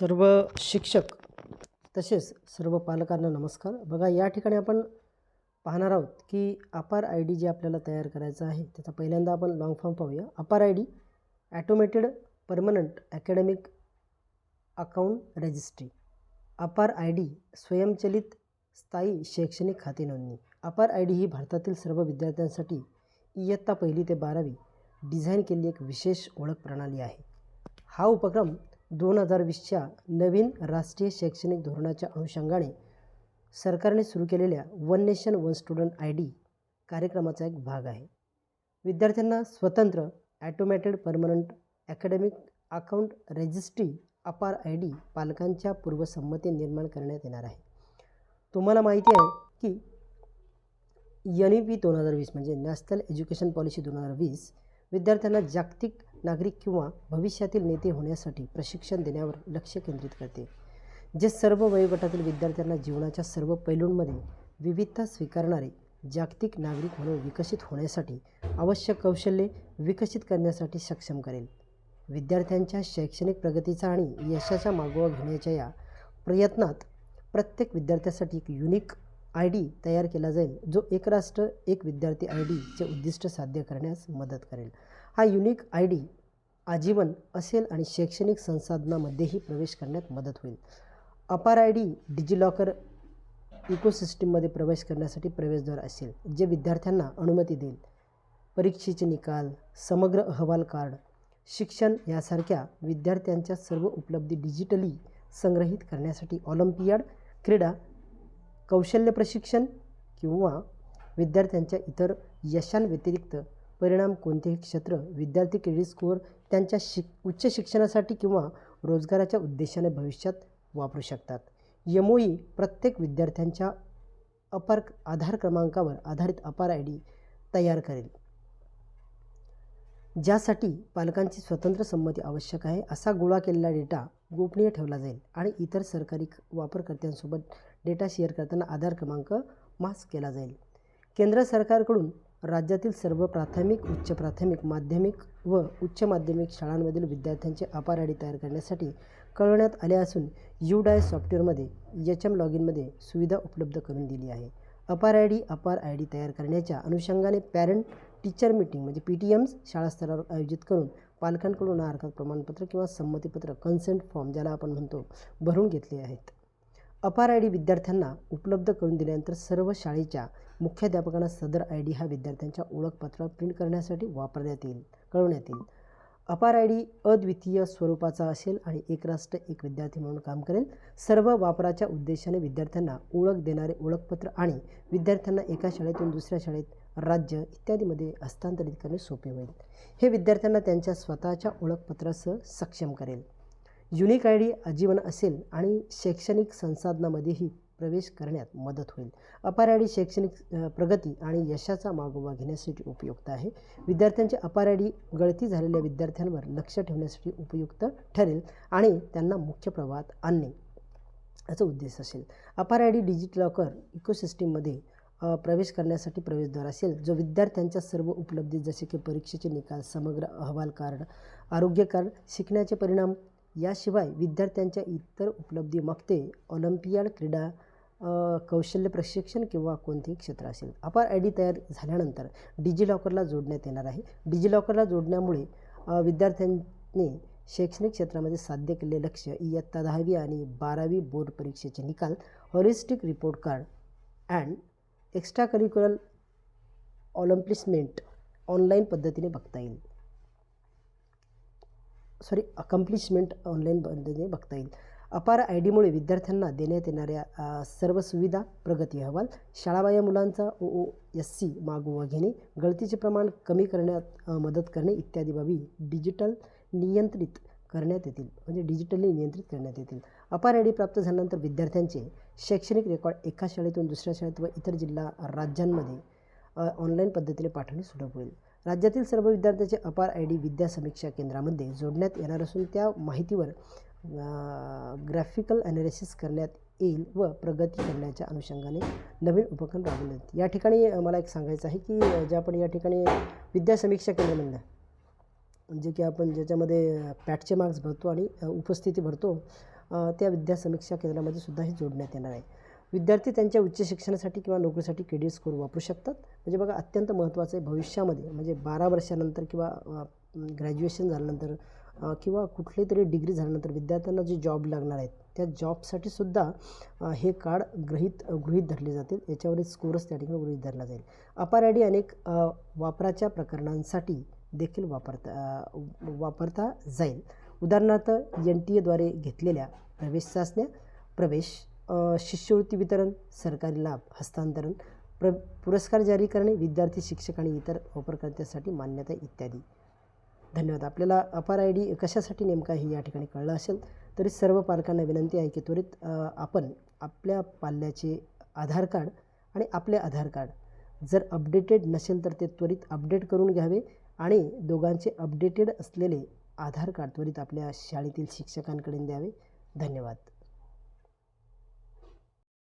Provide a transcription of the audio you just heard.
सर्व शिक्षक तसेच सर्व पालकांना नमस्कार. बघा या ठिकाणी आपण पाहणार आहोत की अपार आय डी जे आपल्याला तयार करायचं आहे त्याचा पहिल्यांदा आपण लॉंग फॉर्म पाहूया. APAAR I D automated permanent academic account registry APAAR I D स्वयंचलित स्थायी शैक्षणिक खाते नोंदणी. अपार आय डी ही भारतातील सर्व विद्यार्थ्यांसाठी इयत्ता पहिली ते बारावी डिझाईन केलेली एक विशेष ओळख प्रणाली आहे. हा उपक्रम दोन हजार वीसच्या नवीन राष्ट्रीय शैक्षणिक धोरणाच्या अनुषंगाने सरकारने सुरू केलेल्या one nation one student I D कार्यक्रमाचा एक भाग आहे. विद्यार्थ्यांना स्वतंत्र automated permanent academic account registry APAAR I D पालकांच्या पूर्वसंमती निर्माण करण्यात येणार आहे. तुम्हाला माहिती आहे की एन ई पी दोन हजार वीस म्हणजे नॅशनल एज्युकेशन पॉलिसी दोन हजार वीस विद्यार्थ्यांना जागतिक नागरिक किंवा भविष्यातील नेते होण्यासाठी प्रशिक्षण देण्यावर लक्ष केंद्रित करते जे सर्व वयोगटातील विद्यार्थ्यांना जीवनाच्या सर्व पैलूंमध्ये विविधता स्वीकारणारे जागतिक नागरिक म्हणून विकसित होण्यासाठी आवश्यक कौशल्ये विकसित करण्यासाठी सक्षम करेल. विद्यार्थ्यांच्या शैक्षणिक प्रगतीचा आणि यशाचा मागोवा घेण्याच्या या प्रयत्नात प्रत्येक विद्यार्थ्यासाठी एक युनिक आय डी तयार केला जाईल जो एक राष्ट्र एक विद्यार्थी आय डीचे उद्दिष्ट साध्य करण्यास मदत करेल. हा युनिक आय डी आजीवन असेल आणि शैक्षणिक संसाधनामध्येही प्रवेश करण्यात मदत होईल. अपार आय डी डिजिलॉकर इकोसिस्टीममध्ये प्रवेश करण्यासाठी प्रवेशद्वार असेल जे विद्यार्थ्यांना अनुमती देईल. परीक्षेचे निकाल समग्र अहवाल कार्ड शिक्षण यासारख्या विद्यार्थ्यांच्या सर्व उपलब्धी डिजिटली संग्रहित करण्यासाठी ऑलिम्पियाड क्रीडा कौशल्य प्रशिक्षण किंवा विद्यार्थ्यांच्या इतर यशांव्यतिरिक्त परिणाम कोणतेही क्षेत्र विद्यार्थी क्रेडिट स्कोअर त्यांच्या शिक उच्च शिक्षणासाठी किंवा रोजगाराच्या उद्देशाने भविष्यात वापरू शकतात. यमोई प्रत्येक विद्यार्थ्यांच्या अपार आधार क्रमांकावर आधारित अपार आय डी तयार करेल. ज्यासाठी पालकांची स्वतंत्र संमती आवश्यक आहे असा गोळा केलेला डेटा गोपनीय ठेवला जाईल आणि इतर सरकारी वापरकर्त्यांसोबत डेटा शेअर करताना आधार क्रमांक मास्क केला जाईल. केंद्र सरकारकडून राज्यातील सर्व प्राथमिक उच्च प्राथमिक माध्यमिक व उच्च माध्यमिक शाळांमधील विद्यार्थ्यांचे अपार आय तयार करण्यासाठी कळवण्यात आले असून यू डाय सॉफ्टवेअरमध्ये एच एम लॉग इनमध्ये सुविधा उपलब्ध करून दिली आहे. APAAR I D APAAR I D तयार करण्याच्या अनुषंगाने पॅरेंट टीचर मीटिंग म्हणजे पी टी एम्स शाळास्तरावर आयोजित करून पालकांकडून हरकत प्रमाणपत्र किंवा संमतीपत्र कन्सेंट फॉर्म ज्याला आपण म्हणतो भरून घेतले आहेत. अपार आय डी विद्यार्थ्यांना उपलब्ध करून दिल्यानंतर सर्व शाळेच्या मुख्याध्यापकांना सदर आय डी हा विद्यार्थ्यांच्या ओळखपत्रावर प्रिंट करण्यासाठी वापरण्यात येईल कळवण्यात येईल. अपार आय डी अद्वितीय स्वरूपाचा असेल आणि एक राष्ट्र एक विद्यार्थी म्हणून काम करेल. सर्व वापराच्या उद्देशाने विद्यार्थ्यांना ओळख देणारे ओळखपत्र आणि विद्यार्थ्यांना एका शाळेतून दुसऱ्या शाळेत राज्य इत्यादीमध्ये हस्तांतरित करणे सोपे होईल. हे विद्यार्थ्यांना त्यांच्या स्वतःच्या ओळखपत्रासह सक्षम करेल. युनिक आय डी आजीवन असेल आणि शैक्षणिक संसाधनामध्येही प्रवेश करण्यात मदत होईल. अपार आय डी शैक्षणिक प्रगती आणि यशाचा मागोवा घेण्यासाठी उपयुक्त आहे. विद्यार्थ्यांची अपार आय डी गळती झालेल्या विद्यार्थ्यांवर लक्ष ठेवण्यासाठी उपयुक्त ठरेल आणि त्यांना मुख्य प्रवाहात आणणे याचा उद्देश असेल. अपार आय डी डिजिटलॉकर इकोसिस्टीममध्ये प्रवेश करण्यासाठी प्रवेशद्वार असेल जो विद्यार्थ्यांच्या सर्व उपलब्धी जसे की परीक्षेचे निकाल समग्र अहवाल कार्ड आरोग्य कार्ड शिकण्याचे परिणाम याशिवाय विद्यार्थ्यांच्या इतर उपलब्धी मग ते ऑलिम्पियाड क्रीडा कौशल्य प्रशिक्षण किंवा कोणतेही क्षेत्र असेल. अपार आय डी तयार झाल्यानंतर डिजिलॉकरला जोडण्यात येणार आहे. डिजिलॉकरला जोडण्यामुळे विद्यार्थ्यांनी शैक्षणिक क्षेत्रामध्ये साध्य केलेले लक्ष इयत्ता दहावी आणि बारावी बोर्ड परीक्षेचे निकाल holistic report card and extracurricular accomplishment online पद्धतीने बघता येईल. सॉरी अकम्प्लिशमेंट ऑनलाईन पद्धतीने बघता येईल. अपार आय डीमुळे विद्यार्थ्यांना देण्यात येणाऱ्या सर्व सुविधा प्रगती अहवाल शाळाबाह्य मुलांचा ओ ओ एस सी मागोवा घेणे गळतीचे प्रमाण कमी करण्यात मदत करणे इत्यादी बाबी डिजिटल नियंत्रित करण्यात येतील. म्हणजे डिजिटली नियंत्रित करण्यात येतील. अपार आय डी प्राप्त झाल्यानंतर विद्यार्थ्यांचे शैक्षणिक रेकॉर्ड एका शाळेतून दुसऱ्या शाळेत व इतर जिल्हा राज्यांमध्ये ऑनलाईन पद्धतीने पाठवणे सुलभ होईल. राज्यातील सर्व विद्यार्थ्यांचे अपार आय डी विद्या समीक्षा केंद्रामध्ये जोडण्यात येणार असून त्या माहितीवर ग्राफिकल ॲनालिसिस करण्यात येईल व प्रगती करण्याच्या अनुषंगाने नवीन उपक्रम राबवण्यात या ठिकाणी मला एक सांगायचं आहे की जे आपण या ठिकाणी विद्या समीक्षा केंद्र म्हणलं जे की आपण ज्याच्यामध्ये पॅटचे मार्क्स भरतो आणि उपस्थिती भरतो त्या विद्या समीक्षा केंद्रामध्ये सुद्धा हे जोडण्यात येणार आहे. विद्यार्थी त्यांच्या उच्च शिक्षणासाठी किंवा नोकरीसाठी क्रेडिट स्कोर वापरू शकतात. म्हणजे बघा अत्यंत महत्त्वाचं आहे भविष्यामध्ये. म्हणजे बारा वर्षानंतर किंवा ग्रॅज्युएशन झाल्यानंतर किंवा कुठली तरी डिग्री झाल्यानंतर विद्यार्थ्यांना जे जॉब लागणार आहेत त्या जॉबसाठी सुद्धा हे कार्ड गृहीत गृहीत धरले जातील. याच्यावरील स्कोरच त्या ठिकाणी गृहीत धरला जाईल. अपार आय डी अनेक वापराच्या प्रकरणांसाठी देखील वापरता वापरता जाईल. उदाहरणार्थ एन टी एद्वारे घेतलेल्या प्रवेश चाचण्या प्रवेश शिष्यवृत्ती वितरण सरकारी लाभ हस्तांतरण प्र पुरस्कार जारी करणे विद्यार्थी शिक्षक आणि इतर वापरकर्त्यासाठी मान्यता इत्यादी. धन्यवाद. आपल्याला अपार आय डी कशासाठी नेमका हे या ठिकाणी कळलं असेल तरी सर्व पालकांना विनंती आहे की त्वरित आपण आपल्या पाल्याचे आधार कार्ड आणि आपले आधार कार्ड जर अपडेटेड नसेल तर ते त्वरित अपडेट करून घ्यावे आणि दोघांचे अपडेटेड असलेले आधार कार्ड त्वरित आपल्या शाळेतील शिक्षकांकडे द्यावे. धन्यवाद.